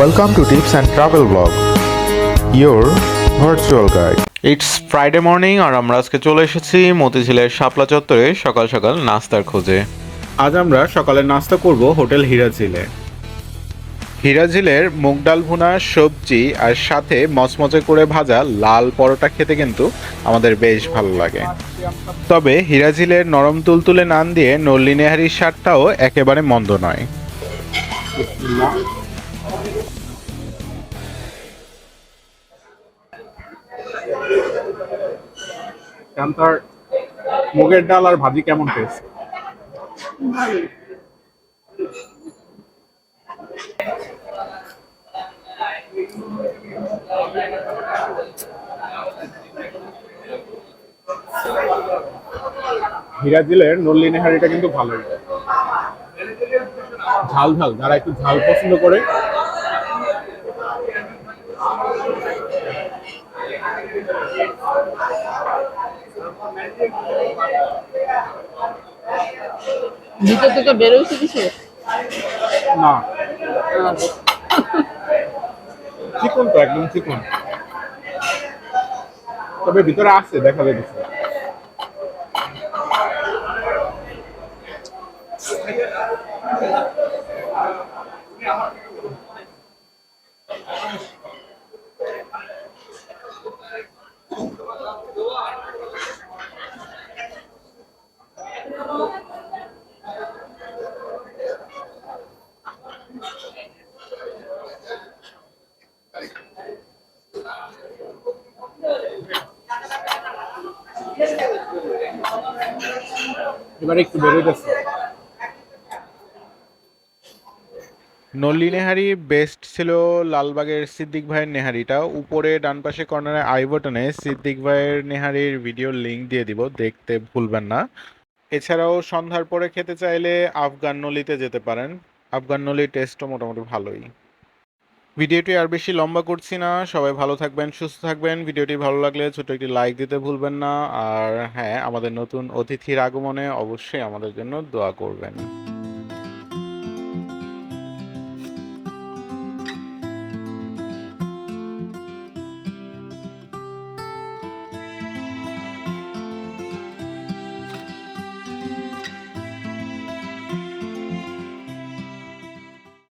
Welcome to Tips and Travel Vlog, your virtual guide. It's Friday morning আর আমরা আজকে চলে এসেছি মতিঝিলের শাপলা চত্বরে সকাল সকাল নাস্তার খোঁজে। আজ আমরা সকালের নাস্তা করব হোটেল হিরাঝিলে। হিরাঝিলের মুগ ডাল ভুনা সবজি আর সাথে মচমচে করে ভাজা লাল পরোটা খেতে কিন্তু আমাদের বেশ ভালো লাগে। তবে হিরাঝিলের নরম তুলতুলে নান দিয়ে নল্লি নেহারির স্বাদটাও একেবারে মন্দ নয়। মুগের ডাল আর ভাজি কেমন টেস্ট হিরাজিলের নল্লি নেহারিটা কিন্তু ভালোই। ঝাল ঝাল, যারা একটু ঝাল পছন্দ করে ভিতর থেকে বেরোইছে কিছু? না। চিকন তো একদম চিকন। তবে ভিতরে আছে দেখা যাচ্ছে এবারে একটু বেরোয় যাচ্ছে নল্লি নেহারি বেস্ট ছিল লালবাগের সিদ্দিক ভাইয়ের নেহারিটা। উপরে ডান পাশে কর্নারে আই বটনে সিদ্দিক ভাইয়ের নেহারির ভিডিও লিংক দিয়ে দিব, দেখতে ভুলবেন না। এছাড়াও সন্ধ্যার পরে খেতে চাইলে আফগান নলিতে যেতে পারেন। আফগান নলির টেস্টও মোটামুটি ভালোই। ভিডিওটি আর বেশি লম্বা করছি না। সবাই ভালো থাকবেন, সুস্থ থাকবেন। ভিডিওটি ভালো লাগলে ছোট একটি লাইক দিতে ভুলবেন না। আর হ্যাঁ আমাদের নতুন অতিথির আগমনে অবশ্যই আমাদের জন্য দোয়া করবেন।